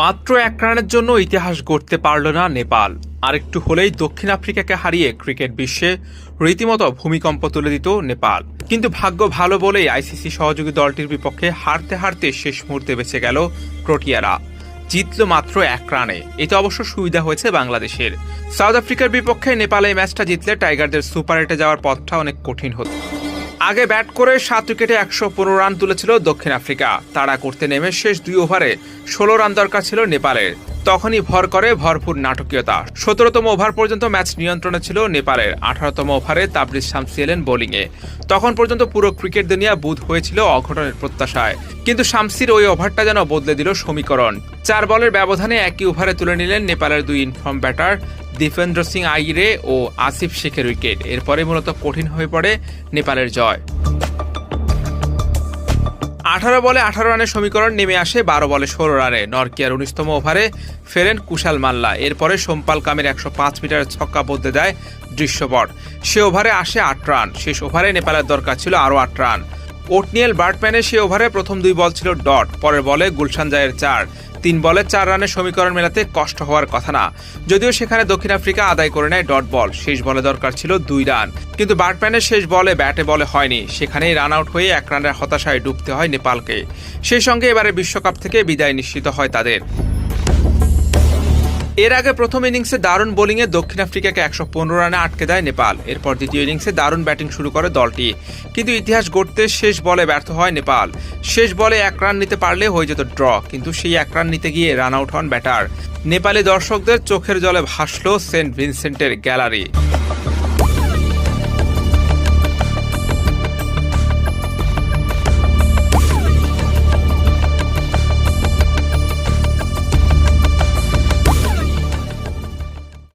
মাত্র এক রানের জন্য ইতিহাস গড়তে পারল না নেপাল। আরেকটু হলেই দক্ষিণ আফ্রিকাকে হারিয়ে ক্রিকেট বিশ্বে রীতিমতো ভূমিকম্প তুলে দিত নেপাল। কিন্তু ভাগ্য ভালো বলেই আইসিসি সহযোগী দলটির বিপক্ষে হারতে হারতে শেষ মুহূর্তে বেঁচে গেল প্রোটিয়ারা জিতল মাত্র এক রানে। এতে অবশ্য সুবিধা হয়েছে বাংলাদেশের। সাউথ আফ্রিকার বিপক্ষে নেপাল এই ম্যাচটা জিতলে টাইগারদের সুপার এইটে যাওয়ার পথটা অনেক কঠিন হতো। আগে ব্যাট করে সাত উইকেটে একশো পনেরো রান তুলেছিল দক্ষিণ আফ্রিকা। তাড়া করতে নেমে শেষ দুই ওভারে ষোলো রান দরকার ছিল নেপালের তখনই ভর করে ভরপুর নাটকীয়তা। সতেরোতম ওভার পর্যন্ত ম্যাচ নিয়ন্ত্রণে ছিল নেপালের। আঠারোতম ওভারে তাবরিজ শামসি এলেন বোলিংয়ে। তখন পর্যন্ত পুরো ক্রিকেট দুনিয়া বুধ হয়েছিল অঘটনের প্রত্যাশায়। কিন্তু শামসির ওই ওভারটা যেন বদলে দিল সমীকরণ। চার বলের ব্যবধানে একই ওভারে তুলে নিলেন নেপালের দুই ইনফর্ম ব্যাটার দীপেন্দ্র সিং আইরে ও আসিফ শেখের উইকেট। এরপরে মূলত কঠিন হয়ে পড়ে নেপালের জয়। আঠারো বলে আঠারো রানের সমীকরণ নেমে আসে বারো বলে ষোলো রানে। নরকিয়ার উনিশতম ওভারে ফেরেন কুশাল মাল্লা। এরপরে সোমপাল কামের একশো পাঁচ মিটারের ছক্কা বদলে দেয় দৃশ্যপট। সে ওভারে আসে আট রান। শেষ ওভারে নেপালের দরকার ছিল আরও আট রান। ওটনিয়েল বার্টম্যানের সে ওভারে প্রথম দুই বল ছিল ডট, পরের বলে গুলশান জায়ের চার। তিন বলে চার রানের সমীকরণ মেলাতে কষ্ট হওয়ার কথা না। যদিও সেখানে দক্ষিণ আফ্রিকা আদায় করে নেয় ডট বল, শেষ বলে দরকার ছিল দুই রান। কিন্তু বার্টম্যানের শেষ বলে ব্যাটে বলে হয়নি। সেখানেই রান আউট হয়ে এক রানের হতাশায় ডুবতে হয় নেপালকে। সেই সঙ্গে এবারে বিশ্বকাপ থেকে বিদায় নিশ্চিত হয় তাদের। এর আগে প্রথম ইনিংসে দারুণ বোলিংয়ে দক্ষিণ আফ্রিকাকে একশো পনেরো রানে আটকে দেয় নেপাল। এরপর দ্বিতীয় ইনিংসে দারুণ ব্যাটিং শুরু করে দলটি। কিন্তু ইতিহাস গড়তে শেষ বলে ব্যর্থ হয় নেপাল। শেষ বলে এক রান নিতে পারলে হয়ে যেত ড্র, কিন্তু সেই এক রান নিতে গিয়ে রান আউট হন ব্যাটার। নেপালি দর্শকদের চোখের জলে ভাসল সেন্ট ভিনসেন্টের গ্যালারি।